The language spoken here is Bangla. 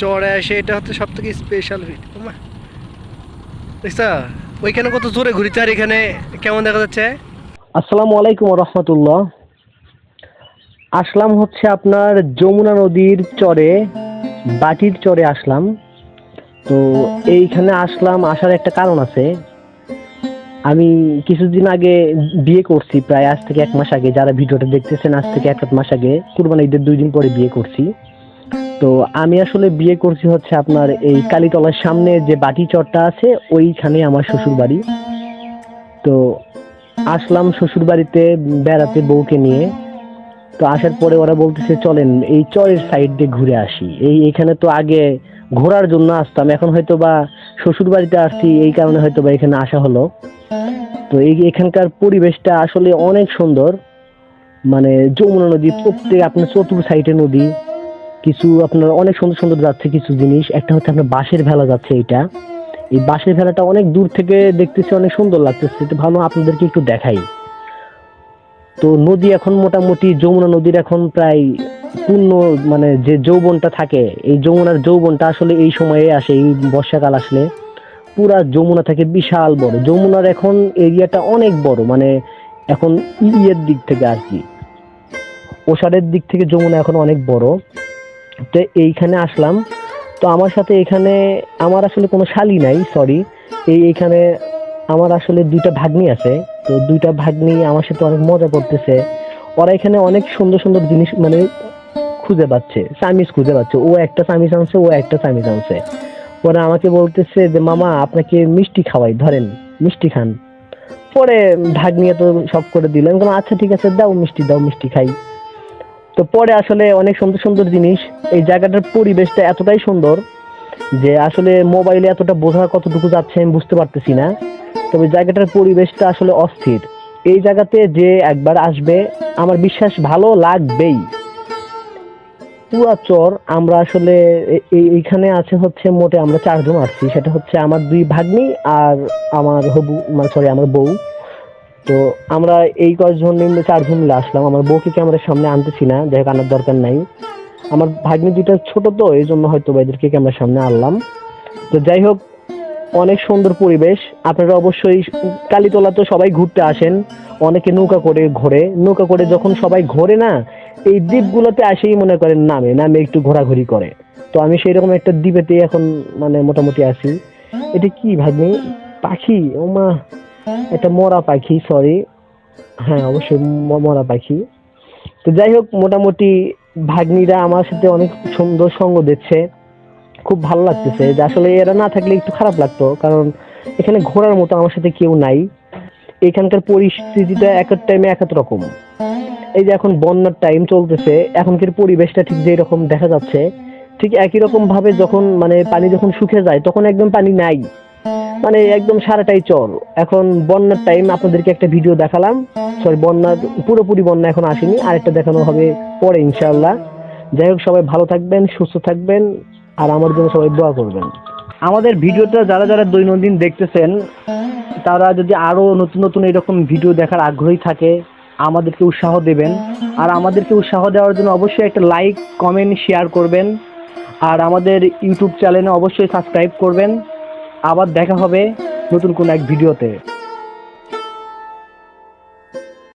চড়ে আসে, এটা হচ্ছে সব থেকে স্পেশাল দেখছা? ওইখানে কত জোরে ঘুরিতে আর এখানে কেমন দেখা যাচ্ছে? আসসালামু আলাইকুম রহমতুল্লাহ। আসলাম হচ্ছে আপনার যমুনা নদীর চরে, বাটির চরে আসলাম। তো এইখানে আসলাম, আসার একটা কারণ আছে। আমি কিছুদিন আগে বিয়ে করছি, প্রায় আজ থেকে এক মাস আগে। যারা ভিডিওটা দেখতেছেন, আজ থেকে এক এক মাস আগে। কুরবানি ঈদের দুই দিন পরে বিয়ে করছি। তো আমি আসলে বিয়ে করছি হচ্ছে আপনার এই কালীতলার সামনে যে বাটি চরটা আছে, ওইখানে আমার শ্বশুর বাড়ি তো আসলাম শ্বশুর বাড়িতে বেড়াতে বউকে নিয়ে। তো আসার পরে ওরা বলতেছে, চলেন এই চরের সাইড দিয়ে ঘুরে আসি। এই এখানে তো আগে ঘোরার জন্য আসতাম, এখন হয়তো বা শ্বশুর বাড়িতে আসছি, এই কারণে হয়তো বা এখানে আসা হলো। তো এই এখানকার পরিবেশটা আসলে অনেক সুন্দর। মানে যমুনা নদী প্রত্যেক, আপনার চতুর সাইডে নদী। কিছু আপনার অনেক সুন্দর সুন্দর যাচ্ছে কিছু জিনিস। একটা হচ্ছে আপনার বাঁশের ভেলা যাচ্ছে এটা এই বাঁশের ভেলাটা অনেক দূর থেকে দেখতেছি, অনেক সুন্দর লাগতেছে। তো ভালো আপনাদেরকে একটু দেখাই। তো নদী এখন মোটামুটি, যমুনা নদীর এখন প্রায় পূর্ণ মানে যে যৌবনটা থাকে, এই যমুনার যৌবনটা আসলে এই সময়ে আসে, এই বর্ষাকাল আসলে। পুরা যমুনা থেকে বিশাল বড়। যমুনার এখন এরিয়াটা অনেক বড় মানে এখন ইয়ের দিক থেকে আর কি। ওষারের দিক থেকে যমুনা এখন অনেক বড়। তো এইখানে আসলাম। তো আমার সাথে এখানে আমার আসলে কোনো শালি নাই সরি এই এখানে আমার আসলে দুইটা ভাগ্নি আছে। তো দুইটা ভাগ্নি আমার সাথে অনেক মজা করতেছে। ওরা এখানে অনেক সুন্দর সুন্দর জিনিস মানে খুঁজে পাচ্ছে সামিজ খুঁজে পাচ্ছে। ও একটা সামিজ আনছে, ও একটা সামিজ আনছে। পরে আমাকে বলতেছে যে, মামা, আপনাকে মিষ্টি খাওয়াই, ধরেন, মিষ্টি খান। পরে ভাগ্নিয়া তো সব করে দিল। আমি আচ্ছা ঠিক আছে, দাও মিষ্টি দাও মিষ্টি খাই। তো পরে আসলে অনেক সুন্দর সুন্দর জিনিস। এই জায়গাটার পরিবেশটা এতটাই সুন্দর যে আসলে মোবাইলে এতটা বোঝা কতটুকু যাচ্ছে আমি বুঝতে পারতেছি না। তবে জায়গাটার পরিবেশটা আসলে অস্থির। এই জায়গাতে যে একবার আসবে, আমার বিশ্বাস ভালো লাগবেই। পুরা চর আমরা আসলে এইখানে আছে হচ্ছে মোটে আমরা চারজন আসছি। সেটা হচ্ছে আমার দুই ভাগ্নি আর আমার হবু মানে সরি আমার বউ। তো আমরা এই কয়েকজন মিলে, চারজন মিলে আসলাম। আমার বউকে ক্যামেরার সামনে আনতেছি না? যাই হোক, আনার দরকার নাই। আমার ভাগ্নি দুইটা ছোট তো, এই জন্য হয়তো এদেরকে ক্যামেরার সামনে আনলাম। তো যাই হোক, অনেক সুন্দর পরিবেশ। আপনারা অবশ্যই কালীতলা তো সবাই ঘুরতে আসেন। অনেকে নৌকা করে ঘোরে। নৌকা করে যখন সবাই ঘোরে না, এই দ্বীপগুলোতে আসেই মনে করেন নামে নামে একটু ঘোরাঘুরি করে। তো আমি সেই রকম একটা দ্বীপেতে এখন মানে মোটামুটি আছি। এটা কি ভাগ্নি? পাখি? ও মা এটা মরা পাখি সরি হ্যাঁ অবশ্যই মরা পাখি। তো যাই হোক, মোটামুটি ভাগ্নিরা আমার সাথে অনেক সুন্দর সঙ্গ দিচ্ছে। খুব ভালো লাগতেছে যে আসলে এরা না থাকলে একটু খারাপ লাগতো, কারণ এখানে ঘোরার মতো আমার সাথে কেউ নাই। এখানকার পরিস্থিতিটা এক এক টাইমে এক এক রকম। এই যে এখন বন্যার টাইম চলতেছে, এখনকার পরিবেশটা ঠিক যেই রকম দেখা যাচ্ছে, ঠিক একই রকম ভাবে যখন মানে পানি যখন শুকিয়ে যায়, তখন একদম পানি নাই। মানে একদম সারাটাই চর এখন বন্যার টাইম আপনাদেরকে একটা ভিডিও দেখালাম। সরি বন্যার, পুরোপুরি বন্যা এখন আসেনি। আরেকটা দেখানো হবে পরে ইনশাল্লাহ যাই হোক, সবাই ভালো থাকবেন, সুস্থ থাকবেন, আর আমার জন্য সবাই দোয়া করবেন। আমাদের ভিডিওটা যারা যারা দৈনন্দিন দেখতেছেন, তারা যদি আরও নতুন নতুন এরকম ভিডিও দেখার আগ্রহী থাকে, আমাদেরকে উৎসাহ দেবেন। আর আমাদেরকে উৎসাহ দেওয়ার জন্য অবশ্যই একটা লাইক কমেন্ট শেয়ার করবেন। আর আমাদের ইউটিউব চ্যানেলে অবশ্যই সাবস্ক্রাইব করবেন। আবার দেখা হবে নতুন কোনো এক ভিডিওতে।